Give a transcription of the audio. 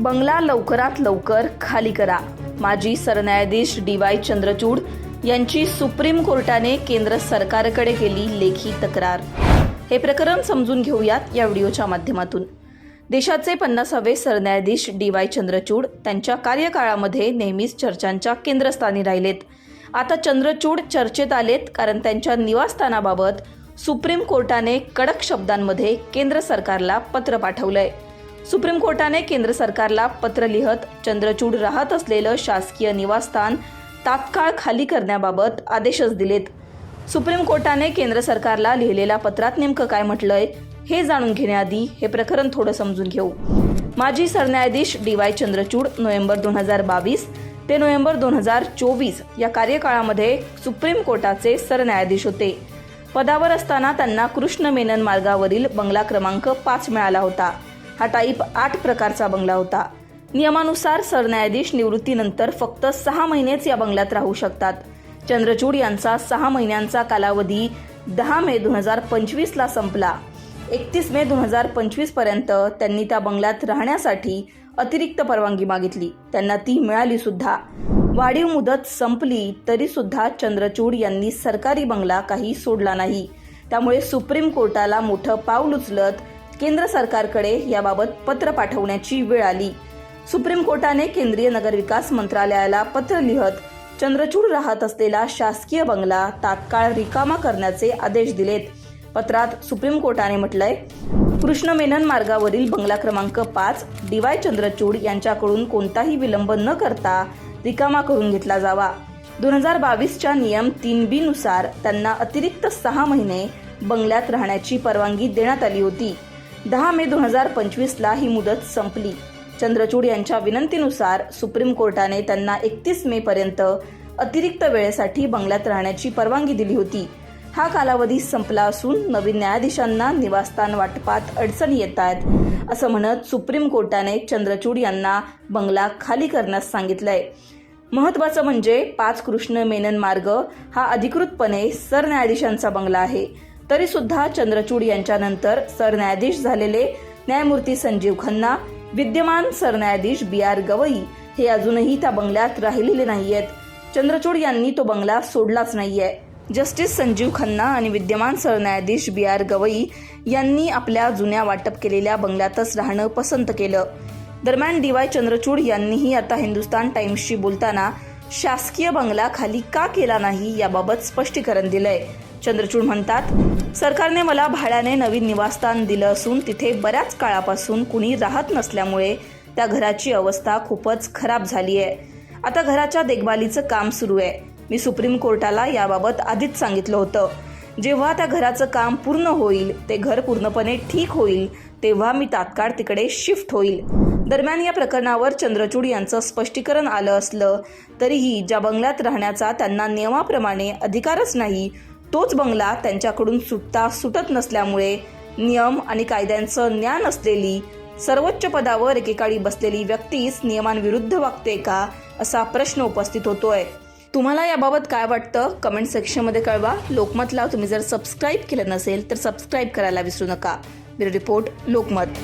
बंगला लवकरात लवकर खाली करा. माजी सरन्यायाधीश डी वाय चंद्रचूड यांची सुप्रीम कोर्टाने केंद्र सरकारकडे केली लेखी तक्रार. हे प्रकरण समजून घेऊयात या व्हिडिओच्या माध्यमातून. देशाचे पन्नासावे सरन्यायाधीश डी वाय चंद्रचूड त्यांच्या कार्यकाळामध्ये नेहमीच चर्चांच्या केंद्रस्थानी राहिलेत. आता चंद्रचूड चर्चेत आलेत कारण त्यांच्या निवासस्थानाबाबत सुप्रीम कोर्टाने कडक शब्दांमध्ये केंद्र सरकारला पत्र पाठवलंय. सुप्रीम कोर्टाने केंद्र सरकारला पत्र लिहत चंद्रचूड राहत असलेलं शासकीय निवासस्थान तात्काळ खाली करण्याबाबत आदेशच दिलेत. सुप्रीम कोर्टाने केंद्र सरकारला लिहिलेल्या पत्रात नेमकं काय म्हटलंय हे जाणून घेण्याआधी हे प्रकरण थोडं समजून घेऊ. माजी सरन्यायाधीश डी वाय चंद्रचूड नोव्हेंबर दोन हजार बावीस ते नोव्हेंबर दोन हजार चोवीस या कार्यकाळामध्ये सुप्रीम कोर्टाचे सरन्यायाधीश होते. पदावर असताना त्यांना कृष्ण मेनन मार्गावरील बंगला क्रमांक पाच मिळाला होता. हा टाईप आठ प्रकारचा बंगला होता. नियमानुसार सरन्यायाधीश निवृत्तीनंतर फक्त सहा महिनेच या बंगल्यात राहू शकतात. चंद्रचूड यांचा सहा महिन्यांचा कालावधी दहा मे दोन हजार पंचवीसला संपला. एकतीस मे दोन हजार पंचवीसपर्यंत त्यांनी त्या बंगल्यात राहण्यासाठी अतिरिक्त परवानगी मागितली. त्यांना ती मिळाली सुद्धा. वाढीव मुदत संपली तरी सुद्धा चंद्रचूड यांनी सरकारी बंगला काही सोडला नाही. त्यामुळे सुप्रीम कोर्टाला मोठं पाऊल उचलत केंद्र सरकारकडे याबाबत पत्र पाठवण्याची वेळ आली. सुप्रीम कोर्टाने केंद्रीय नगरविकास मंत्रालयाला पत्र लिहत चंद्रचूड राहत असलेला शासकीय बंगला तात्काळ रिकामा करण्याचे आदेश दिलेत. पत्रात सुप्रीम कोर्टाने म्हटलंय कृष्ण मेनन मार्गावरील बंगला क्रमांक पाच डी वाय चंद्रचूड यांच्याकडून कोणताही विलंब न करता रिकामा करून घेतला जावा. दोन हजार बावीसच्या नियम तीन बी नुसार त्यांना अतिरिक्त सहा महिने बंगल्यात राहण्याची परवानगी देण्यात आली होती. दहा मे दोन हजार पंचवीसला ही मुदत संपली. चंद्रचूड यांच्या विनंतीनुसार सुप्रीम कोर्टाने त्यांना एकतीस मे पर्यंत अतिरिक्त वेळेसाठी बंगल्यात राहण्याची परवानगी दिली होती. हा कालावधी संपला असून नवीन न्यायाधीशांना निवासस्थान वाटपात अडचणी येत आहेत असं म्हणत सुप्रीम कोर्टाने चंद्रचूड यांना बंगला खाली करण्यास सांगितलंय. महत्वाचं म्हणजे पाच कृष्ण मेनन मार्ग हा अधिकृतपणे सरन्यायाधीशांचा बंगला आहे. तरी सुद्धा चंद्रचूड यांच्यानंतर सरन्यायाधीश झालेले न्यायमूर्ती संजीव खन्ना विद्यमान सरन्यायाधीश बी आर गवई हे अजूनही त्या बंगल्यात राहिलेले नाहीयेत. चंद्रचूड यांनी तो बंगला सोडलाच नाहीये. जस्टिस संजीव खन्ना आणि विद्यमान सरन्यायाधीश बी आर गवई यांनी आपल्या जुन्या वाटप केलेल्या बंगल्यातच राहणं पसंत केलं. दरम्यान डी वाय चंद्रचूड यांनीही आता हिंदुस्तान टाइम्सशी बोलताना शासकीय बंगला खाली का केला नाही याबाबत स्पष्टीकरण दिलंय. चंद्रचूड म्हणतात सरकारने मला भाड्याने नवीन निवासस्थान दिलं असून तिथे बऱ्याच काळापासून कुणी राहत नसल्यामुळे त्या घराची अवस्था खूपच खराब झाली आहे आता घराच्या देखभालीचं काम सुरू आहे. मी सुप्रीम कोर्टाला याबाबत आधीच सांगितलं होतं. जेव्हा त्या घराचं काम पूर्ण होईल ते घर पूर्णपणे ठीक होईल तेव्हा मी तात्काळ तिकडे शिफ्ट होईल. दरम्यान या प्रकरणावर चंद्रचूड यांचं स्पष्टीकरण आलं असलं तरीही ज्या बंगल्यात राहण्याचा त्यांना नियमाप्रमाणे अधिकारच नाही तोच बंगला त्यांच्याकडून सुटता सुटत नसल्यामुळे नियम आणि कायद्यांचं ज्ञान असलेली सर्वोच्च पदावर एकेकाळी बसलेली व्यक्तीच नियमांविरुद्ध वागते का असा प्रश्न उपस्थित होतोय. तुम्हाला याबाबत काय वाटतं? कमेंट सेक्शनमध्ये कळवा. लोकमतला तुम्ही जर सबस्क्राईब केलं नसेल तर सबस्क्राईब करायला विसरू नका. Bureau report Lokmat.